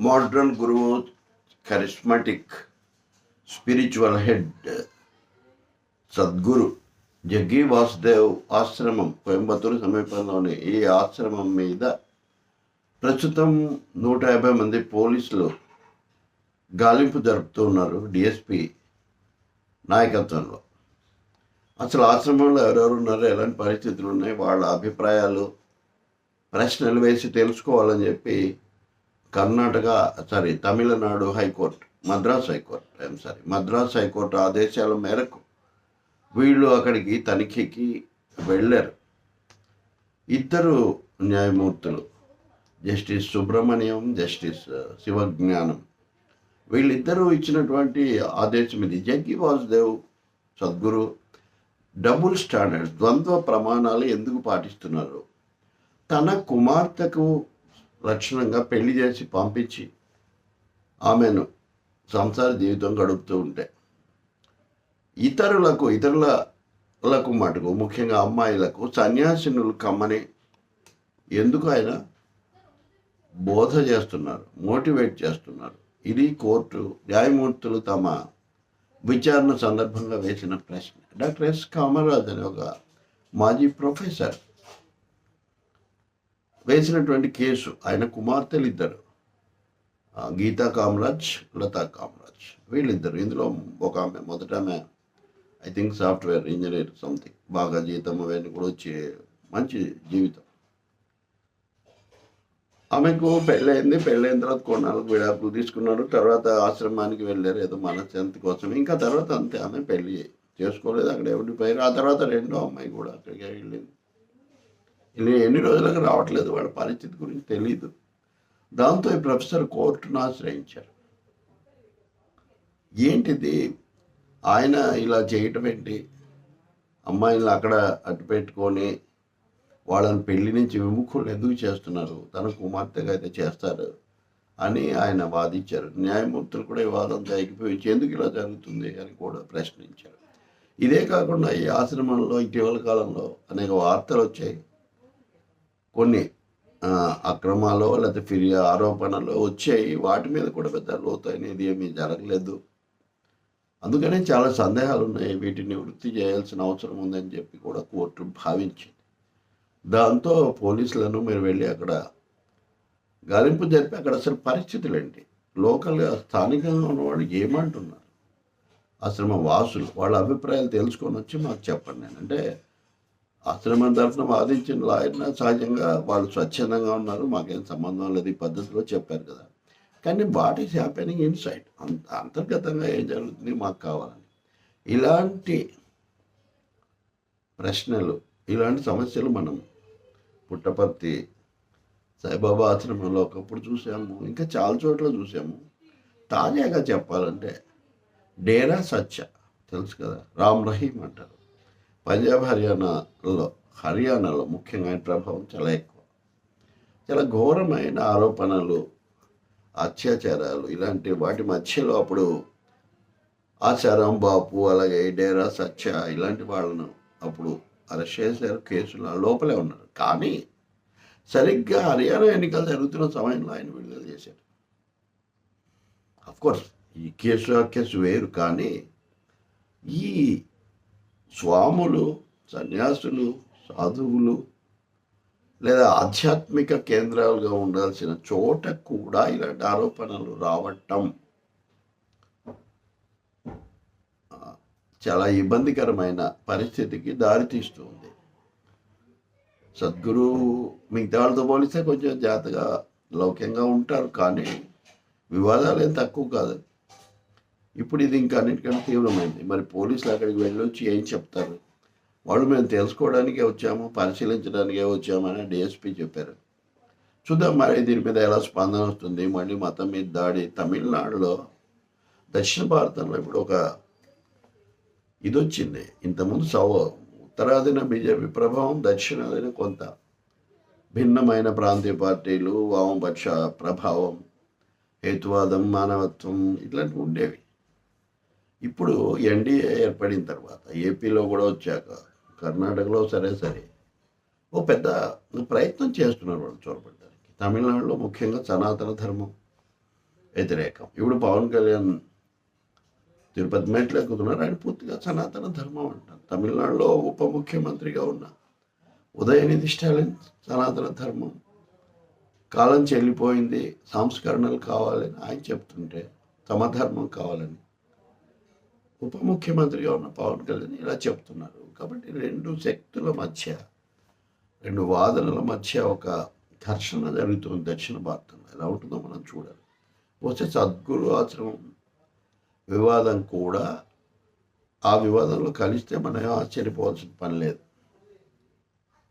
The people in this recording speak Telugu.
మోడ్రన్ గురువు charismatic spiritual head Sadhguru Jaggi Vasudev ఆశ్రమం కోయంబత్తూరు సమీపంలోని ఈ ఆశ్రమం మీద ప్రస్తుతం నూట యాభై మంది పోలీసులు గాలింపు జరుపుతూ ఉన్నారు డిఎస్పి నాయకత్వంలో. అసలు ఆశ్రమంలో ఎవరెవరు ఉన్నారు ఎలాంటి పరిస్థితులు ఉన్నాయి వాళ్ళ అభిప్రాయాలు ప్రశ్నలు వేసి తెలుసుకోవాలని చెప్పి Karnataka sorry Tamil Nadu high court Madras high court I'm sorry Madras high court ఆదేశాల మేరకు వీళ్ళు అక్కడికి తనిఖీకి వెళ్ళారు. ఇద్దరు న్యాయమూర్తులు justice Subrahmanyam justice uh, Sivagnanam వీళ్ళిద్దరూ ఇచ్చినటువంటి ఆదేశం ఇది. జగ్గి వాసుదేవ్ సద్గురు డబుల్ స్టాండర్డ్ ద్వంద్వ ప్రమాణాలు ఎందుకు పాటిస్తున్నారు? తన కుమార్తెకు లక్షణంగా పెళ్ళి చేసి పంపించి ఆమెను సంసార జీవితం గడుపుతూ ఉంటే ఇతరులకు ఇతరులకు మటుకు ముఖ్యంగా అమ్మాయిలకు సన్యాసినులు కమ్మని ఎందుకు ఆయన బోధ చేస్తున్నారు మోటివేట్ చేస్తున్నారు? ఇది కోర్టు న్యాయమూర్తులు తమ విచారణ సందర్భంగా వేసిన ప్రశ్న. డాక్టర్ ఎస్ కామరాజ్ అనే ఒక మాజీ ప్రొఫెసర్ వేసినటువంటి కేసు ఆయన కుమార్తెలు ఇద్దరు గీతా కామరాజ్ లతా కామరాజ్. వీళ్ళిద్దరు. ఇందులో ఒక ఆమె మొదట ఆమె I think software engineer something బాగా జీతం అవన్నీ కూడా వచ్చే మంచి జీవితం. ఆమెకు పెళ్ళయింది పెళ్ళైన తర్వాత కొన్నాళ్ళకు విడాకులు తీసుకున్నారు. తర్వాత ఆశ్రమానికి వెళ్ళారు. ఏదో మనశ్శాంతి కోసం. ఇంకా తర్వాత అంతే. ఆమె పెళ్ళి చేసుకోలేదు. అక్కడ ఎవరి పోయారు? ఆ తర్వాత రెండో అమ్మాయి కూడా అక్కడికి వెళ్ళింది. ఎన్ని రోజులకు రావట్లేదు వాళ్ళ పరిస్థితి గురించి తెలియదు దాంతో ఈ ప్రొఫెసర్ కోర్టును ఆశ్రయించారు. ఏంటిది? ఆయన ఇలా చేయటం ఏంటి? అమ్మాయిలను అక్కడ అట్టు పెట్టుకొని వాళ్ళని పెళ్ళి నుంచి విముఖులు ఎందుకు చేస్తున్నారు? తన కుమార్తెగా అయితే చేస్తారు అని ఆయన వాదించారు. న్యాయమూర్తులు కూడా ఈ వాదంతో ఎగిపోయించి ఎందుకు ఇలా జరుగుతుంది అని కూడా ప్రశ్నించారు. ఇదే కాకుండా ఈ ఆశ్రమంలో ఇటీవల కాలంలో అనేక వార్తలు వచ్చాయి. కొన్ని అక్రమాలు లేకపోతే ఫిర్యా ఆరోపణలు వచ్చాయి. వాటి మీద కూడా పెద్ద లోతైనది ఏమీ జరగలేదు. అందుకనే చాలా సందేహాలు ఉన్నాయి వీటిని వృత్తి చేయాల్సిన అవసరం ఉందని చెప్పి కూడా కోర్టు భావించింది. దాంతో పోలీసులను మీరు వెళ్ళి అక్కడ గాలింపు జరిపి అక్కడ అసలు పరిస్థితులు ఏంటి లోకల్గా స్థానికంగా ఉన్నవాళ్ళు ఏమంటున్నారు? ఆశ్రమ వాసులు వాళ్ళ అభిప్రాయాలు తెలుసుకొని వచ్చి మాకు చెప్పండి. నేను అంటే ఆశ్రమం తరఫున వాదించిన లాయర్న సహజంగా వాళ్ళు స్వచ్ఛందంగా ఉన్నారు. మాకేం సంబంధం లేదు ఈ పద్ధతిలో చెప్పారు కదా. కానీ వాట్ ఈస్ హ్యాపెనింగ్ ఇన్సైడ్ అంత అంతర్గతంగా ఏం జరుగుతుంది మాకు కావాలని. ఇలాంటి ప్రశ్నలు ఇలాంటి సమస్యలు మనం పుట్టపర్తి సాయిబాబా ఆశ్రమంలో ఒకప్పుడు చూసాము. ఇంకా చాలా చోట్ల చూసాము. తాజాగా చెప్పాలంటే డేరా సత్య తెలుసు కదా రామ్ రహీం అంటారు. పంజాబ్ హర్యానాలో హర్యానాలో ముఖ్యంగా ఆయన ప్రభావం చాలా ఎక్కువ. చాలా ఘోరమైన ఆరోపణలు అత్యాచారాలు ఇలాంటి వాటి మధ్యలో అప్పుడు ఆచారం బాపు అలాగే డేరా సత్య ఇలాంటి వాళ్ళను అప్పుడు అరెస్ట్ చేశారు. కేసులు ఆ లోపలే ఉన్నారు. కానీ సరిగ్గా హర్యానా ఎన్నికలు జరుగుతున్న సమయంలో ఆయన విడుదల చేశారు. అఫ్కోర్స్ ఈ కేసు ఆ కేసు వేరు కానీ ఈ స్వాములు సన్యాసులు సాధువులు లేదా ఆధ్యాత్మిక కేంద్రాలుగా ఉండాల్సిన చోట కూడా ఇలాంటి ఆరోపణలు రావటం చాలా ఇబ్బందికరమైన పరిస్థితికి దారితీస్తుంది సద్గురు మిగతా వాళ్ళతో పోలిస్తే కొంచెం జాతగా లౌక్యంగా ఉంటారు కానీ వివాదాలు ఏం తక్కువ కాదు. ఇప్పుడు ఇది ఇంకా అన్నిటికంటే తీవ్రమైంది. మరి పోలీసులు అక్కడికి వెళ్ళొచ్చి ఏం చెప్తారు? వాళ్ళు మేము తెలుసుకోవడానికే వచ్చాము పరిశీలించడానికే వచ్చామని డిఎస్పీ చెప్పారు. చూద్దాం మరి దీని మీద ఎలా స్పందన వస్తుంది? మళ్ళీ మతం మీద దాడి తమిళనాడులో దక్షిణ భారతంలో ఇప్పుడు ఒక ఇది వచ్చింది ఇంతకుముందు సౌ ఉత్తరాదిన బీజేపీ ప్రభావం దక్షిణాదిన కొంత భిన్నమైన ప్రాంతీయ పార్టీలు వామపక్ష ప్రభావం హేతువాదం మానవత్వం ఇట్లాంటివి ఉండేవి. ఇప్పుడు ఎన్డీఏ ఏర్పడిన తర్వాత ఏపీలో కూడా వచ్చాక కర్ణాటకలో సరే సరే ఓ పెద్ద ప్రయత్నం చేస్తున్నారు వాళ్ళు చొరబడడానికి. తమిళనాడులో ముఖ్యంగా సనాతన ధర్మం వ్యతిరేకం. ఇప్పుడు పవన్ కళ్యాణ్ తిరుపతి మెట్లు ఎక్కుతున్నారు ఆయన పూర్తిగా సనాతన ధర్మం అంటారు. తమిళనాడులో ఉప ముఖ్యమంత్రిగా ఉన్న ఉదయనిధి స్టాలిన్ సనాతన ధర్మం. కాలం చెల్లిపోయింది సంస్కరణలు కావాలని ఆయన చెప్తుంటే తమ ధర్మం కావాలని ఉప ముఖ్యమంత్రిగా ఉన్న పవన్ కళ్యాణ్ ఇలా చెప్తున్నారు. కాబట్టి రెండు శక్తుల మధ్య రెండు వాదనల మధ్య ఒక ఘర్షణ జరుగుతుంది దక్షిణ భారతంలో. ఎలా ఉంటుందో మనం చూడాలి. వస్తే సద్గురు ఆశ్రమం వివాదం కూడా ఆ వివాదంలో కలిస్తే మనం ఆశ్చర్యపోవాల్సిన పని లేదు.